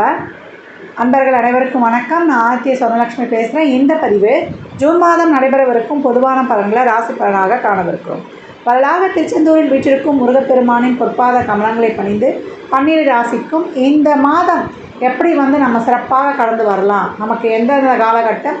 அன்பர்கள் அனைவருக்கும் வணக்கம். நான் ஆத்திய சொர்ணலட்சுமி பேசுகிறேன் இந்த பதிவு ஜூன் மாதம் நடைபெறவிருக்கும் பொதுவான பலன்களை ராசி பலனாக காணவிருக்கிறோம். வரலாக திருச்செந்தூரில் வீற்றிருக்கும் முருகப்பெருமானின் பொற்பாத கமலங்களை பணிந்து பன்னிரு ராசிக்கும் இந்த மாதம் எப்படி வந்து நம்ம சிறப்பாக கடந்து வரலாம்? நமக்கு எந்தெந்த காலகட்டம்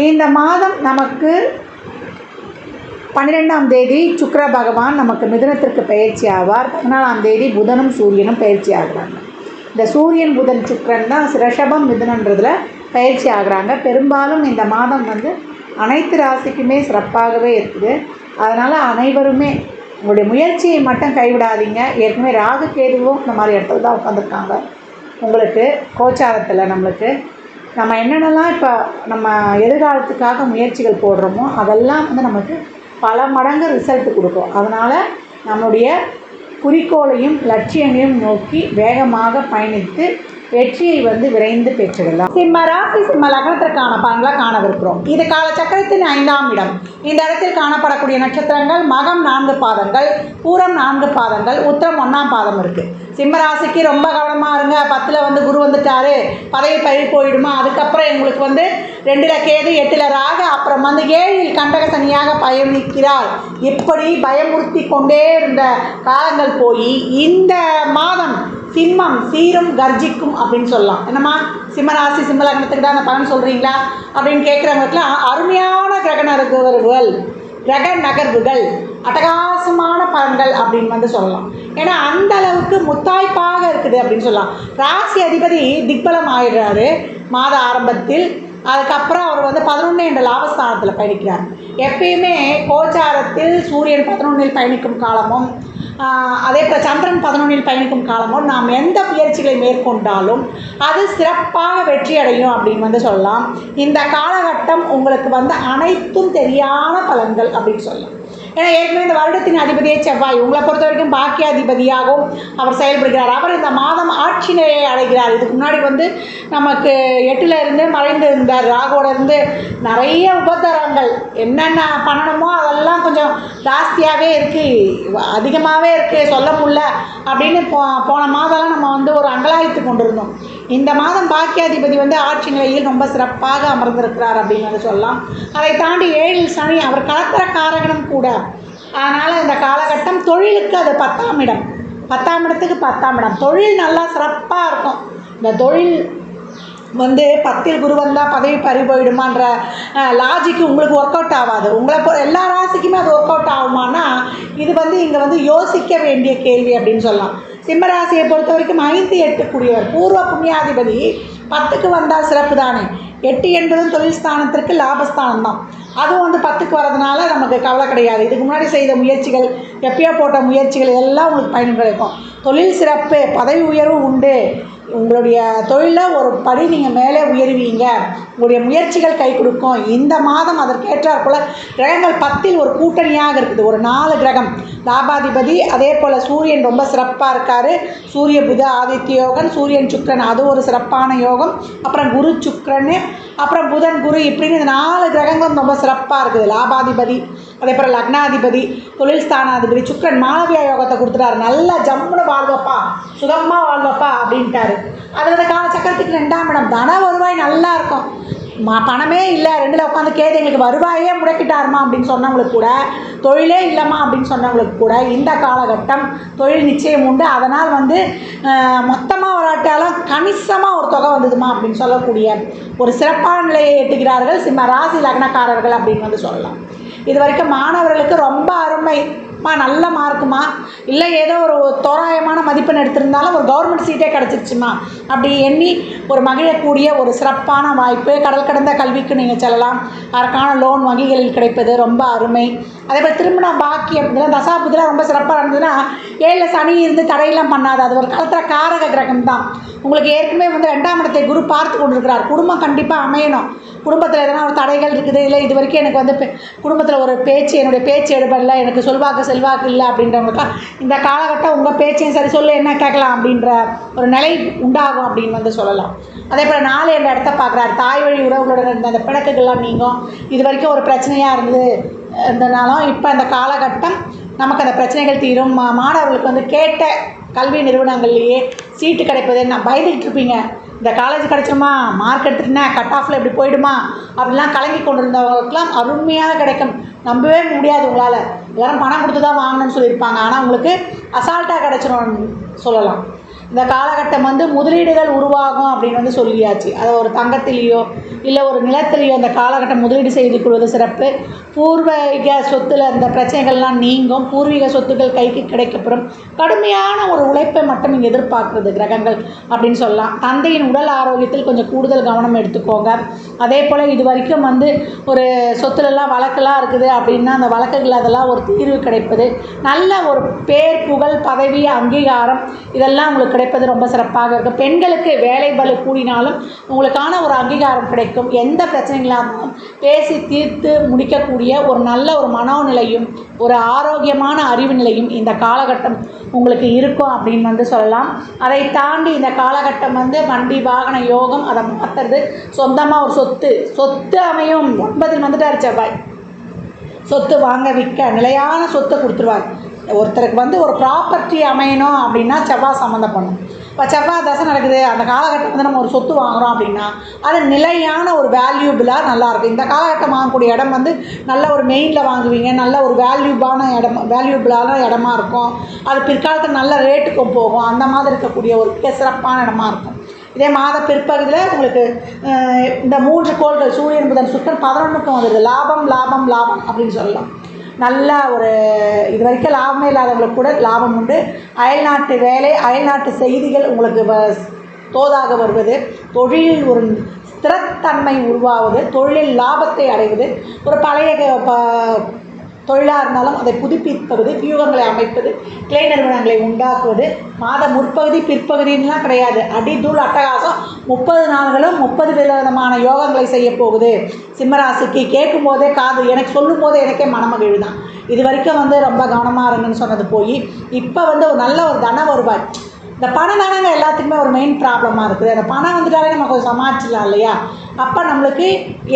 இந்த மாதம் நமக்கு பன்னிரெண்டாம் தேதி சுக்கர பகவான் நமக்கு மிதுனத்திற்கு பயிற்சி ஆவார். பதினாலாம் தேதி புதனும் சூரியனும் பயிற்சி ஆகுறாங்க. இந்த சூரியன் புதன் சுக்கரன் தான் ரிஷபம் மிதுனன்றதில் பயிற்சி ஆகிறாங்க. பெரும்பாலும் இந்த மாதம் வந்து அனைத்து ராசிக்குமே சிறப்பாகவே இருக்குது. அதனால் அனைவருமே உங்களுடைய முயற்சியை மட்டும் கைவிடாதீங்க. ஏற்கனவே ராகு கேதுவும் இந்த மாதிரி இடத்துல தான் உட்காந்துருக்காங்க உங்களுக்கு கோச்சாரத்தில் நம்மளுக்கு நம்ம என்னென்னலாம் இப்போ நம்ம எதிர்காலத்துக்காக முயற்சிகள் போடுறோமோ அதெல்லாம் வந்து நமக்கு பல மடங்கு ரிசல்ட் கொடுக்கும். அதனால் நம்முடைய குறிக்கோளையும் லட்சியங்களையும் நோக்கி வேகமாக பயணித்து வெற்றியை வந்து விரைந்து பெற்றிடலாம் சிம்ம ராசி சிம்ம லக்னத்திற்கான பலன்களை காணவிருக்கிறோம். இது காலச்சக்கரத்தின் ஐந்தாம் இடம். இந்த இடத்தில் காணப்படக்கூடிய நட்சத்திரங்கள் மகம் நான்கு பாதங்கள் பூரம் நான்கு பாதங்கள் உத்தரம் ஒன்றாம் பாதம் இருக்குது சிம்ம ராசிக்கு ரொம்ப கவனமாக இருங்க. பத்தில் வந்து குரு வந்துட்டாரு. பதவி பழி போயிடுமா? அதுக்கப்புறம் எங்களுக்கு வந்து ரெண்டில் கேது எட்டில் ராக. அப்புறம் வந்து ஏழில் கண்டக சனியாக பயணிக்கிறார். இப்படி பயமுறுத்தி கொண்டே இருந்த காலங்கள் போய் இந்த மாதம் சிம்மம் சீரும் கர்ஜிக்கும் அப்படின்னு சொல்லலாம். என்னம்மா? சிம்மராசி சிம்மலக்னத்துக்கு தான் அந்த பலன் சொல்கிறீங்களா அப்படின்னு கேட்குறவங்களுக்குலாம் அருமையான கிரக நகர்வுகள் கிரக நகர்வுகள் அட்டகாசமான பலன்கள் அப்படின்னு வந்து சொல்லலாம். ஏன்னா அந்த அளவுக்கு முத்தாய்ப்பாக இருக்குது அப்படின்னு சொல்லலாம். ராசி அதிபதி திக்பலம் ஆயிடுறாரு மாத ஆரம்பத்தில். அதுக்கப்புறம் அவர் வந்து பதினொன்று என்ற லாபஸ்தானத்தில் பயணிக்கிறார். எப்பயுமே கோச்சாரத்தில் சூரியன் பதினொன்றில் பயணிக்கும் காலமும் அதே போல் சந்திரன் பதினொன்றில் பயணிக்கும் காலமும் நாம் எந்த முயற்சிகளை மேற்கொண்டாலும் அது சிறப்பாக வெற்றி அடையும் அப்படின்னு வந்து சொல்லலாம். இந்த காலகட்டம் உங்களுக்கு வந்து அனைத்தும் தெரியாத பலன்கள் அப்படின்னு சொல்லலாம். ஏன்னா ஏற்கனவே இந்த வருடத்தின் அதிபதியே செவ்வாய். உங்களை பொறுத்த வரைக்கும் பாக்கியாதிபதியாகவும் அவர் செயல்படுகிறார். அவர் இந்த மாதம் ஆட்சி நிலையை அடைகிறார். இதுக்கு முன்னாடி வந்து நமக்கு எட்டில் இருந்து மறைந்து இருந்தார். ராகோட இருந்து நிறைய உபதரங்கள் என்னென்ன பண்ணணுமோ அதெல்லாம் கொஞ்சம் ஜாஸ்தியாகவே இருக்குது அதிகமாகவே இருக்குது சொல்ல முடியல அப்படின்னு போ போன மாதம்லாம் நம்ம வந்து ஒரு அங்கலா கொண்டிருந்தோம். இந்த மாதம் பாக்கியாதிபதி வந்து ஆட்சி நிலையில் ரொம்ப சிறப்பாக அமர்ந்திருக்கிறார் அப்படின்னு வந்து சொல்லலாம். அதை தாண்டி ஏழில் சனி அவர் கலத்திர காரகணம் கூட. அதனால் இந்த காலகட்டம் தொழிலுக்கு அது பத்தாம் இடம். பத்தாம் இடத்துக்கு பத்தாம் இடம். தொழில் நல்லா சிறப்பாக இருக்கும். இந்த தொழில் வந்து பத்தில் குரு வந்தால் பதவி பறி போயிடுமான்ற லாஜிக்கு உங்களுக்கு ஒர்க் அவுட் ஆகாது. உங்களை போ எல்லா ராசிக்குமே அது ஒர்க் அவுட் ஆகுமானா இது வந்து இங்கே வந்து யோசிக்க வேண்டிய கேள்வி அப்படின்னு சொல்லலாம். சிம்மராசியை பொறுத்த வரைக்கும் ஐந்து எட்டு கூடியவர். பூர்வ புண்ணியாதிபதி பத்துக்கு வந்தால் சிறப்பு தானே எட்டு என்பதும் தொழில் ஸ்தானத்திற்கு லாபஸ்தானம் தான் அதுவும் வந்து பத்துக்கு வரதுனால நமக்கு கவலை கிடையாது. இதுக்கு முன்னாடி செய்த முயற்சிகள் எப்பயோ போட்ட முயற்சிகள் எல்லாம் உங்களுக்கு பயன் கிடைக்கும். தொழில் சிறப்பு பதவி உயர்வு உண்டு. உங்களுடைய தொழிலில் ஒரு படி நீங்கள் மேலே உயருவீங்க. உங்களுடைய முயற்சிகள் கை கொடுக்கும். இந்த மாதம் அதற்கேற்றாற் போல் கிரகங்கள் பத்தில் ஒரு கூட்டணியாக இருக்குது. ஒரு நாலு கிரகம். லாபாதிபதி அதே போல் சூரியன் ரொம்ப சிறப்பாக இருக்கார். சூரிய புத ஆதித்ய யோகன் சூரியன் சுக்கரன் அது ஒரு சிறப்பான யோகம். அப்புறம் குரு சுக்கரன் அப்புறம் புதன் குரு இப்படின்னு இந்த நாலு கிரகங்களும் ரொம்ப சிறப்பாக இருக்குது. லாபாதிபதி அதே போல் லக்னாதிபதி தொழில் ஸ்தானாதிபதி சுக்கரன் மாணவியா யோகத்தை கொடுத்துட்டாரு. நல்லா ஜம்முன்னு வாழ்வப்பா. சுகமாக வாழ்வப்பா அப்படின்ட்டாரு. அது கால காலச்சக்கரத்துக்கு ரெண்டாம் இடம். தன வருவாய் நல்லா இருக்கும். பணமே இல்லை ரெண்டில் உட்காந்து கேது எங்களுக்கு வருவாயே முடக்கிட்டாருமா அப்படின்னு சொன்னவங்களுக்கு கூட தொழிலே இல்லைம்மா அப்படின்னு சொன்னவங்களுக்கு கூட இந்த காலகட்டம் தொழில் நிச்சயம் உண்டு. அதனால் வந்து மொத்தமாக வராட்டாலும் கணிசமாக ஒரு தொகை வந்ததுமா அப்படின்னு சொல்லக்கூடிய ஒரு சிறப்பான நிலையை எட்டுகிறார்கள் சிம்ம ராசி லக்னக்காரர்கள் அப்படின்னு வந்து சொல்லலாம். இது வரைக்கும் மாணவர்களுக்கு ரொம்ப அருமை. மா நல்ல மார்க்குமா? இல்லை ஏதோ ஒரு தோராயமான மதிப்பெண் எடுத்திருந்தாலும் ஒரு கவர்மெண்ட் சீட்டே கிடச்சிருச்சுமா? அப்படி எண்ணி ஒரு மகிழக்கூடிய ஒரு சிறப்பான வாய்ப்பு கடல் கடந்த கல்விக்கு நீங்கள் செல்லலாம். அதற்கான லோன் வங்கிகளில் கிடைப்பது ரொம்ப அருமை. அதே போல் திருமண பாக்கியம் இதெல்லாம் தசாபுதிலாம் ரொம்ப சிறப்பாக இருந்ததுன்னா ஏழில் சனி இருந்து தடையெல்லாம் பண்ணாது அது ஒரு காலத்தில் காரக கிரகம் தான் உங்களுக்கு ஏற்கனவே வந்து ரெண்டாம் இடத்தை குரு பார்த்து கொண்டிருக்கிறார். குடும்பம் கண்டிப்பாக அமையணும். குடும்பத்தில் எதனா ஒரு தடைகள் இருக்குது இல்லை இது வரைக்கும் எனக்கு வந்து குடும்பத்தில் ஒரு பேச்சு என்னுடைய பேச்சு எடுபடல எனக்கு சொல்வாக்கு செல்வாக்கு இல்லை அப்படின்றவங்களுக்கா இந்த காலகட்டம் உங்கள் பேச்சையும் சரி சொல்ல என்ன கேட்கலாம் அப்படின்ற ஒரு நிலை உண்டாகும் அப்படின்னு வந்து சொல்லலாம். அதே போல் நாலு என்ற இடத்த பார்க்குறாரு. தாய் வழி உறவுகளுடன் இருந்த அந்த பிணக்குகள்லாம் நீங்கும். இது வரைக்கும் ஒரு பிரச்சனையாக இருந்தது இருந்தனாலும் இப்போ அந்த காலகட்டம் நமக்கு அந்த பிரச்சனைகள் தீரும். மா மாணவர்களுக்கு வந்து கேட்ட கல்வி நிறுவனங்கள்லேயே சீட்டு கிடைப்பது நான் பயந்துக்கிட்டு இருப்பீங்க. இந்த காலேஜ் கிடச்சிருமா மார்க் எடுத்துட்டுனா? கட் ஆஃபில் இப்படி போயிடுமா? அப்படிலாம் கலங்கி கொண்டிருந்தவங்களுக்குலாம் அருமையாக கிடைக்கும். நம்பவே முடியாது உங்களால். எல்லாரும் பணம் கொடுத்து தான் வாங்கணும்னு சொல்லியிருப்பாங்க. ஆனால் உங்களுக்கு அசால்ட்டாக கிடச்சிரும் சொல்லலாம். இந்த காலகட்டம் வந்து முதலீடுகள் உருவாகும் அப்படின்னு வந்து சொல்லியாச்சு. அதை ஒரு தங்கத்திலேயோ இல்லை ஒரு நிலத்திலேயோ அந்த காலகட்டம் முதலீடு செய்து கொள்வது சிறப்பு. பூர்வீக சொத்துல அந்த பிரச்சனைகள்லாம் நீங்கும். பூர்வீக சொத்துக்கள் கைக்கு கிடைக்கப்படும் கடுமையான ஒரு உழைப்பை மட்டும் இங்கே எதிர்பார்க்குறது கிரகங்கள் அப்படின்னு சொல்லலாம். தந்தையின் உடல் ஆரோக்கியத்தில் கொஞ்சம் கூடுதல் கவனம் எடுத்துக்கோங்க. அதே போல் இது வரைக்கும் வந்து ஒரு சொத்துலலாம் வழக்கெல்லாம் இருக்குது அப்படின்னா அந்த வழக்குகள் அதெல்லாம் ஒரு தீர்வு கிடைப்பது. நல்ல ஒரு பேர் புகழ் பதவி அங்கீகாரம் இதெல்லாம் உங்களுக்கு கிடைப்பது ரொம்ப சிறப்பாக இருக்கும். பெண்களுக்கு வேலை பலு கூடினாலும் உங்களுக்கான ஒரு அங்கீகாரம் கிடைக்கும். எந்த பிரச்சனைகளாக இருந்தாலும் பேசி தீர்த்து முடிக்கக்கூடிய ஒரு நல்ல ஒரு மனோநிலையும் ஒரு ஆரோக்கியமான அறிவு நிலையும் இந்த காலகட்டம் உங்களுக்கு இருக்கும் அப்படின்னு வந்து சொல்லலாம். அதை தாண்டி இந்த காலகட்டம் வந்து வண்டி வாகன யோகம் அதை மாற்றுறது சொந்தமாக ஒரு சொத்து. சொத்து அமையும். ஒன்பதில் வந்துட்டார் செவ்வாய். சொத்து வாங்க விற்க நிலையான சொத்தை கொடுத்துருவார். ஒருத்தருக்கு வந்து ஒரு ப்ராப்பர்ட்டி அமையணும் அப்படின்னா செவ்வாய் சம்மந்தம் பண்ணும் இப்போ செவ்வாய் தசை நடக்குது அந்த காலகட்டம் வந்து நம்ம ஒரு சொத்து வாங்குகிறோம் அப்படின்னா அது நிலையான ஒரு வேல்யூபிளாக நல்லாயிருக்கும் இந்த காலகட்டம் வாங்கக்கூடிய இடம் வந்து நல்ல ஒரு மெயினில் வாங்குவீங்க நல்ல ஒரு வேல்யூபான இடம் வேல்யூபிளான இடமா இருக்கும். அது பிற்காலத்தில் நல்ல ரேட்டுக்கும் போகும். அந்த மாதிரி இருக்கக்கூடிய ஒரு மிக சிறப்பான இடமா இருக்கும். இதே மாத பிற்பகுதியில் உங்களுக்கு இந்த மூன்று கோள்கள் சூரியன் புதன் சுக்கரன் பதினொன்றுக்கும் வந்துடுது லாபம் லாபம் லாபம் அப்படின்னு சொல்லலாம். நல்ல ஒரு இது வரைக்கும் லாபமே இல்லாதவங்களுக்கு கூட லாபம் உண்டு. அயல்நாட்டு வேலை அயல்நாட்டு செய்திகள் உங்களுக்கு வ- தோதாக வருவது. தொழிலில் ஒரு ஸ்திரத்தன்மை உருவாவது. தொழிலில் லாபத்தை அடைவது. ஒரு பழைய ப- தொழிலாக இருந்தாலும் அதை புதுப்பிப்பது வியூகங்களை அமைப்பது கிளை நிறுவனங்களை உண்டாக்குவது மாத முற்பகுதி பிற்பகுதின்லாம் கிடையாது. அடிதூள் அட்டகாசம் முப்பது நாள்களும் முப்பது விதமான யோகங்களை செய்ய போகுது. சிம்மராசிக்கு கேட்கும் போதே காது எனக்கு சொல்லும் போதே எனக்கே மனமகிழ்வு தான். இது வரைக்கும் வந்து ரொம்ப கவனமாக இருங்கன்னு சொன்னது போய் இப்போ வந்து ஒரு நல்ல ஒரு தன வருவாய். இந்த பணம் தானங்க எல்லாத்துக்குமே ஒரு மெயின் ப்ராப்ளமாக இருக்குது. அந்த பணம் வந்துட்டாலே நம்ம கொஞ்சம் சமாளிச்சிடலாம் இல்லையா? அப்போ நம்மளுக்கு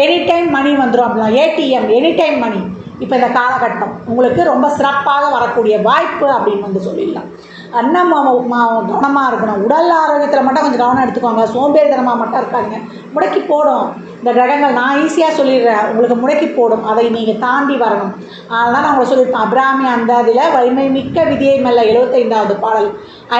எனி டைம் மணி வந்துடும் அப்படிலாம் ஏடிஎம் எனி டைம் மணி இப்போ இந்த காலகட்டம் உங்களுக்கு ரொம்ப சிறப்பாக வரக்கூடிய வாய்ப்பு அப்படின்னு வந்து சொல்லிடலாம். அண்ணன் கவனமாக இருக்கணும். உடல் ஆரோக்கியத்தில் மட்டும் கொஞ்சம் கவனம் எடுத்துக்கோங்க. சோம்பேறித்தனமாக மட்டும் இருக்காதிங்க. முடக்கி போடும். இந்த கிரகங்கள் நான் ஈஸியாக சொல்லிடுறேன். உங்களுக்கு முடக்கி போடும். அதை நீங்கள் தாண்டி வரணும். அதனால் நான் உங்களை சொல்லியிருப்பேன் அபிராமி அந்தாதியில் வலிமை மிக்க விதியை மெல்ல எழுபத்தைந்தாவது பாடல்.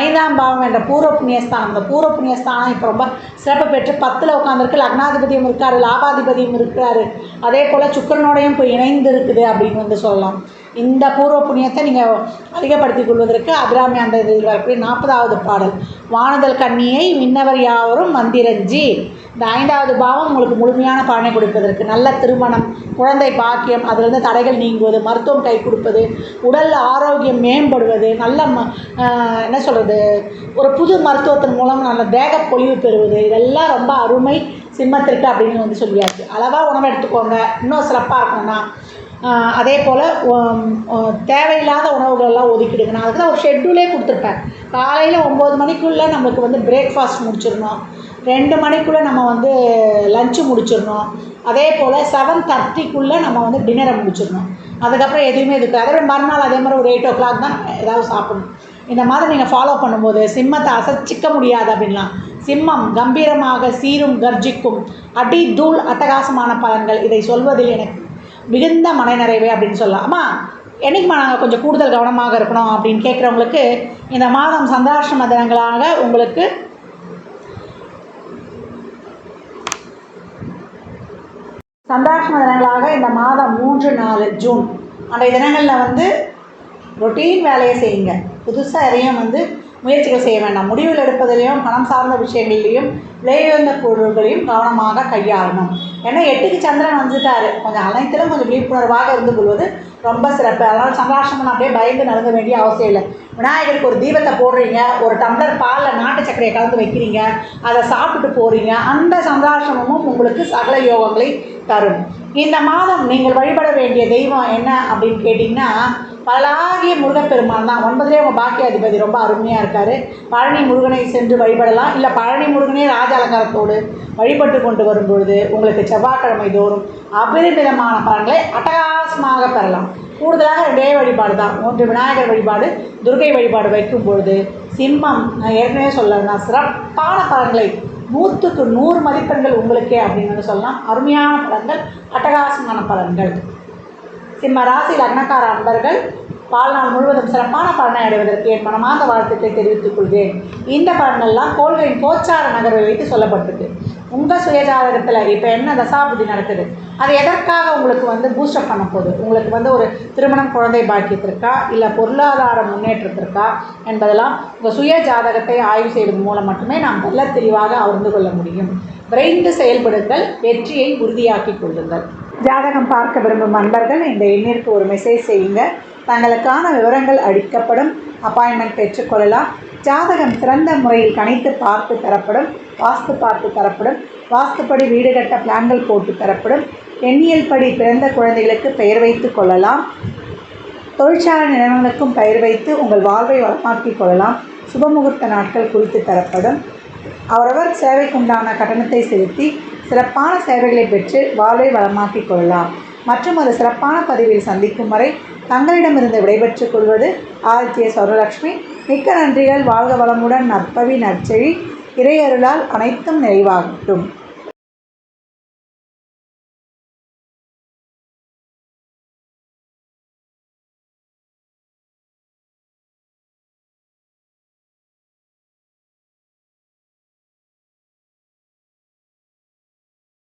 ஐந்தாம் பாவம் என்ற பூர்வ புண்ணியஸ்தானம். அந்த பூர்வ புண்ணியஸ்தானம் இப்போ ரொம்ப சிறப்பு பெற்று பத்தில் உட்காந்துருக்கு லக்னாதிபதியும் இருக்காரு லாபாதிபதியும் இருக்கிறாரு. அதே போல் சுக்கரனோடையும் இப்போ இணைந்து இருக்குது அப்படின்னு வந்து சொல்லலாம். இந்த பூர்வ புண்ணியத்தை நீங்கள் அதிகப்படுத்திக் கொள்வதற்கு அபிராமி அந்த இதில் வரக்கூடிய நாற்பதாவது பாடல். வானதல் கண்ணியை மின்னவர் யாவரும் மந்திரஞ்சி. இந்த ஐந்தாவது பாவம் உங்களுக்கு முழுமையான பலனை கொடுப்பதற்கு நல்ல திருமணம் குழந்தை பாக்கியம் அதிலிருந்து தடைகள் நீங்குவது மருத்துவம் கை கொடுப்பது உடல் ஆரோக்கியம் மேம்படுவது நல்ல ம என்ன சொல்கிறது ஒரு புது மருத்துவத்தின் மூலம் நல்ல தேக பொழிவு பெறுவது இதெல்லாம் ரொம்ப அருமை சிம்மத்திற்கு அப்படின்னு வந்து சொல்லியாச்சு. அளவாக உணவு எடுத்துக்கோங்க. இன்னும் சிறப்பாக இருக்கணும்னா அதே போல் தேவையில்லாத உணவுகளெல்லாம் ஒதுக்கிடுங்க. நான் அதுக்கு தான் ஒரு ஷெட்யூலே கொடுத்துருப்பேன். காலையில் ஒம்பது மணிக்குள்ளே நம்மளுக்கு வந்து பிரேக்ஃபாஸ்ட் முடிச்சிடணும். ரெண்டு மணிக்குள்ளே நம்ம வந்து லஞ்சு முடிச்சிடணும். அதே போல் செவன் தேர்ட்டிக்குள்ளே நம்ம வந்து டின்னரை முடிச்சிடணும். அதுக்கப்புறம் எதுவுமே இதுக்கு அதே மறுநாள் அதே மாதிரி ஒரு எயிட் ஓ கிளாக் தான் ஏதாவது சாப்பிடணும். இந்த மாதிரி நீங்கள் ஃபாலோ பண்ணும்போது சிம்மத்தை அசைச்சிக்க முடியாது அப்படின்லாம். சிம்மம் கம்பீரமாக சீரும் கர்ஜிக்கும் அடி தூள் அட்டகாசமான பலன்கள் இதை சொல்வதில் எனக்கு மிகுந்த மனநிறைவு அப்படின்னு சொல்லலாம். அம்மா என்னைக்குமா நாங்கள் கொஞ்சம் கூடுதல் கவனமாக இருக்கணும் அப்படின்னு கேட்குறவங்களுக்கு இந்த மாதம் சந்திராஷ்டம தினங்களாக உங்களுக்கு சந்தாஷ்ம தினங்களாக இந்த மாதம் மூன்று நாலு ஜூன். அன்றைய தினங்களில் வந்து ரொட்டீன் வேலையை செய்யுங்க. புதுசாக எதையும் வந்து முயற்சிகள் செய்ய வேண்டாம். முடிவில் எடுப்பதிலையும் பணம் சார்ந்த விஷயங்களிலையும் விலையுயர்ந்த பொருள்களையும் கவனமாக கையாளணும். ஏன்னா எட்டுக்கு சந்திரன் வந்துட்டாரு. கொஞ்சம் அனைத்திலும் கொஞ்சம் விழிப்புணர்வாக இருந்து கொள்வது ரொம்ப சிறப்பு. அதனால் சந்திராஷ்டமம் அப்படியே பயந்து நடக்க வேண்டிய அவசியம் இல்லை. விநாயகருக்கு ஒரு தீபத்தை போடுறீங்க. ஒரு டம்ளர் பாலில் நாட்டு சர்க்கரையை கலந்து வைக்கிறீங்க. அதை சாப்பிட்டு போகிறீங்க அந்த சந்தாஷமும் உங்களுக்கு சகல யோகங்களை தரும். இந்த மாதம் நீங்கள் வழிபட வேண்டிய தெய்வம் என்ன அப்படின்னு கேட்டிங்கன்னா பலாகிய முருகப்பெருமான் தான். ஒன்பதுலேயே உங்கள் பாக்கியாதிபதி ரொம்ப அருமையாக இருக்கார். பழனி முருகனை சென்று வழிபடலாம். இல்லை பழனி முருகனே ராஜ அலங்காரத்தோடு வழிபட்டு கொண்டு வரும்பொழுது உங்களுக்கு செவ்வாய்க்கிழமை தோறும் அபரிமிதமான பலன்களை அட்டகாசமாக பெறலாம். கூடுதலாக ரெண்டே வழிபாடு தான். ஒன்று விநாயகர் வழிபாடு துர்கை வழிபாடு வைக்கும் பொழுது சிம்மம் நான் ஏற்கனவே சொல்லலாம் சிறப்பான பலன்களை நூற்றுக்கு நூறு மதிப்பெண்கள் உங்களுக்கே அப்படின்னு வந்து சொல்லலாம். அருமையான பலன்கள் அட்டகாசமான பலன்கள். சிம்ம ராசி லக்னக்கார அன்பர்கள் வாழ்நாள் முழுவதும் சிறப்பான பலனை அடைவதற்கு என் மனமார்ந்த வாழ்த்துக்களை தெரிவித்துக் கொள்கிறேன். இந்த பலனெல்லாம் கோள்களின் கோச்சார நகர்வை வைத்து சொல்லப்பட்டிருக்கு. உங்கள் சுயஜாதகத்தில் இப்போ என்ன தசாபுதி நடக்குது? அது எதற்காக உங்களுக்கு வந்து பூஸ்டப் பண்ண போகுது? உங்களுக்கு வந்து ஒரு திருமணம் குழந்தை பாக்கியத்திற்கா இல்லை பொருளாதார முன்னேற்றத்திற்கா என்பதெல்லாம் உங்கள் சுய ஜாதகத்தை ஆய்வு செய்வதன் மூலம் மட்டுமே நாம் நல்ல தெளிவாக அறிந்து கொள்ள முடியும். விரைந்து செயல்படுங்கள் வெற்றியை உறுதியாக்கிக் கொள்ளுங்கள். ஜாதகம் பார்க்க விரும்பும் அன்பர்கள் இந்த எண்ணிற்கு ஒரு மெசேஜ் செய்யுங்க. தங்களுக்கான விவரங்கள் அளிக்கப்படும். அப்பாயின்மெண்ட் பெற்றுக்கொள்ளலாம் ஜாதகம் சிறந்த முறையில் கணித்து பார்த்து தரப்படும். வாஸ்து பார்த்து தரப்படும். வாஸ்துப்படி வீடு கட்ட பிளான்கள் போட்டு தரப்படும். எண்ணியல் படி பிறந்த குழந்தைகளுக்கு பெயர் வைத்து கொள்ளலாம். தொழிற்சாலை நிறுவனங்களுக்கும் பெயர் வைத்து உங்கள் வாழ்வை வளமாக்கிக் கொள்ளலாம். சுபமுகூர்த்த நாட்கள் குறித்து தரப்படும். அவரவர் சேவைக்குண்டான கட்டணத்தை செலுத்தி சிறப்பான சேவைகளை பெற்று வாழ்வை வளமாக்கிக் கொள்ளலாம். மற்றும் ஒரு சிறப்பான பதிவில் சந்திக்கும் வரை தங்களிடமிருந்து விடைபெற்றுக் கொள்வது ஆதித்ய சௌரலக்ஷ்மி மிக்க நன்றிகள். வாழ்க வளமுடன். நற்பவி நற்செழி. இறையருளால் அனைத்தும் நிறைவாகட்டும்.